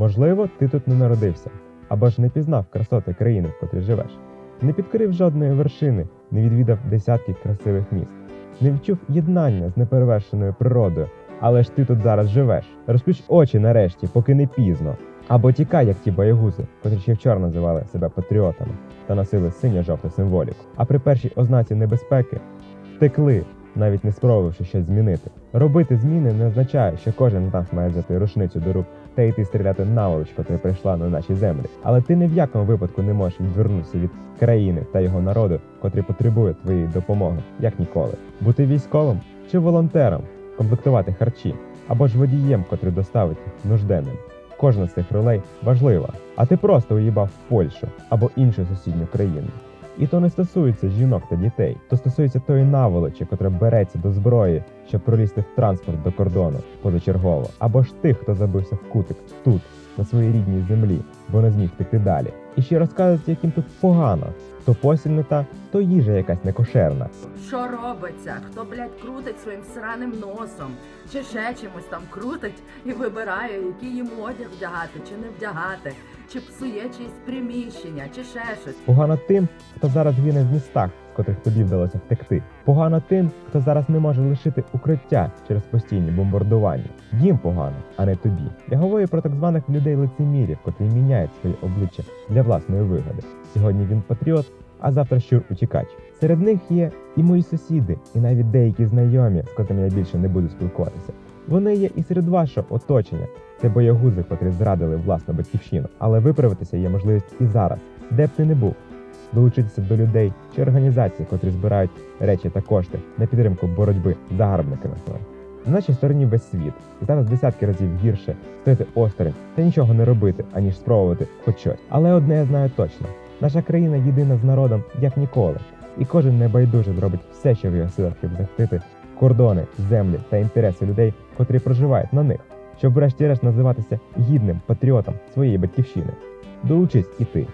Можливо, ти тут не народився, або ж не пізнав красоти країни, в котрій живеш, не підкорив жодної вершини, не відвідав десятки красивих міст, не відчув єднання з неперевершеною природою, але ж ти тут зараз живеш. Розплющ очі нарешті, поки не пізно. Або тікай, як ті боягузи, котрі ще вчора називали себе патріотами та носили синьо-жовту символіку. А при першій ознаці небезпеки втекли, навіть не спробувавши щось змінити. Робити зміни не означає, що кожен з нас має взяти рушницю до рук та йти стріляти наволоч, котра прийшла на наші землі. Але ти ні в якому випадку не можеш відвернутися від країни та його народу, котрий потребує твоєї допомоги, як ніколи. Бути військовим чи волонтером, комплектувати харчі або ж водієм, котрий доставить їх нужденним. Кожна з цих ролей важлива, а ти просто уїбав Польщу або іншу сусідню країну. І то не стосується жінок та дітей, то стосується тої наволочі, котра береться до зброї, щоб пролізти в транспорт до кордону позачергово, або ж тих, хто забився в кутик тут, на своїй рідній землі, бо не зміг втекти далі. І ще розказують, яким тут погано, то посіль та, то їжа якась некошерна. Що робиться? Хто, блядь, крутить своїм сраним носом, чи ще чимось там крутить і вибирає, який їм одяг вдягати, чи не вдягати, чи псує чиїсь приміщення, чи ще щось. Погано тим, хто зараз гине в містах, котрих тобі вдалося втекти. Погано тим, хто зараз не може лишити укриття через постійні бомбардування. Їм погано, а не тобі. Я говорю про так званих людей лицемірів, котрі міняють своє обличчя для власної вигоди. Сьогодні він патріот, а завтра щур утікач. Серед них є і мої сусіди, і навіть деякі знайомі, з котрими я більше не буду спілкуватися. Вони є і серед вашого оточення. Це боягузи, котрі зрадили власну батьківщину. Але виправитися є можливість і зараз, де б ти не був. Долучитися до людей чи організацій, котрі збирають речі та кошти на підтримку боротьби з загарбниками. На нашій стороні весь світ, і зараз десятки разів гірше стояти осторонь та нічого не робити, аніж спробувати хоч щось. Але одне я знаю точно: наша країна єдина з народом як ніколи, і кожен небайдуже зробить все, що в його силах, щоб захистити кордони, землі та інтереси людей, котрі проживають на них, щоб врешті-решт називатися гідним патріотом своєї батьківщини. Долучись і ти.